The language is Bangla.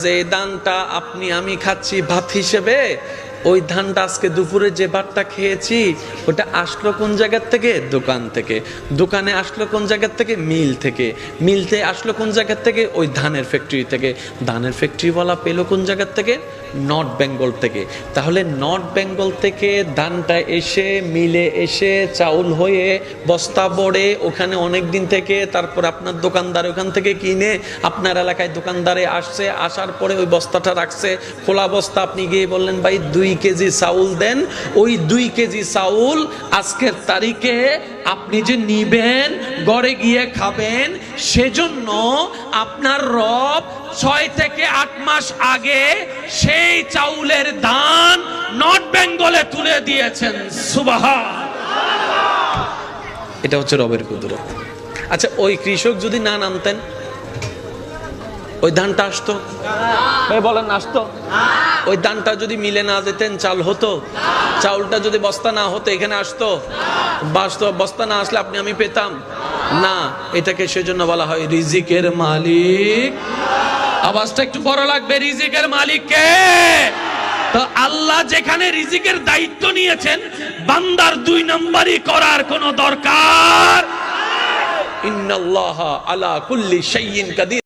যে দানটা আপনি আমি খাচ্ছি ভাত হিসেবে ওই ধানটা আজকে দুপুরে যে ভাতটা খেয়েছি, ওটা আসলো কোন জায়গার থেকে? দোকান থেকে। দোকানে আসলো কোন জায়গার থেকে? মিল থেকে। মিলতে আসলো কোন জায়গার থেকে? ওই ধানের ফ্যাক্টরি থেকে। ধানের ফ্যাক্টরিওয়ালা পেল কোন জায়গার থেকে? নর্থ বেঙ্গল থেকে। তাহলে নর্থ বেঙ্গল থেকে ধানটা এসে, মিলে এসে, চাউল হয়ে, বস্তা বড়ে, ওখানে অনেক দিন থেকে, তারপর আপনার দোকানদার ওখান থেকে কিনে, আপনার এলাকায় দোকানদারে আসছে, আসার পরে ওই বস্তাটা রাখছে। খোলা বস্তা, আপনি গিয়ে বললেন, ভাই, দুই কেজি চাউল দেন, ওই দুই কেজি চাউল আজকের তারিখে আপনি যে নিবেন, গড়ে গিয়ে খাবেন, সেজন্য আপনার রব ছয় থেকে আট মাস আগে সেই চাউলের দান নর্থ বেঙ্গলে তুলে দিয়েছেন। সুবাহা এটা হচ্ছে রবের কুদরত। আচ্ছা ওই কৃষক যদি না নামতেন, ওই ধানটা আসতো? বলেন, আসতো। ওই ধানটা যদি মিলে না যেতেন চাল হতো। চাউলটা যদি বস্তা না হতো, এখানে আসতো। বস্তা না আসলে আপনি, আমি পেতাম। না, এটাকে সেজন্য বলা হয় রিজিকের মালিক। আওয়াজটা একটু বড় লাগবে, রিজিকের মালিক কে? তো আল্লাহ যেখানে রিজিকের দায়িত্ব নিয়েছেন, বান্দার দুই নম্বরই করার কোনো দরকার। ইন্নাল্লাহ আলা কুল্লি শাইইন কাদির।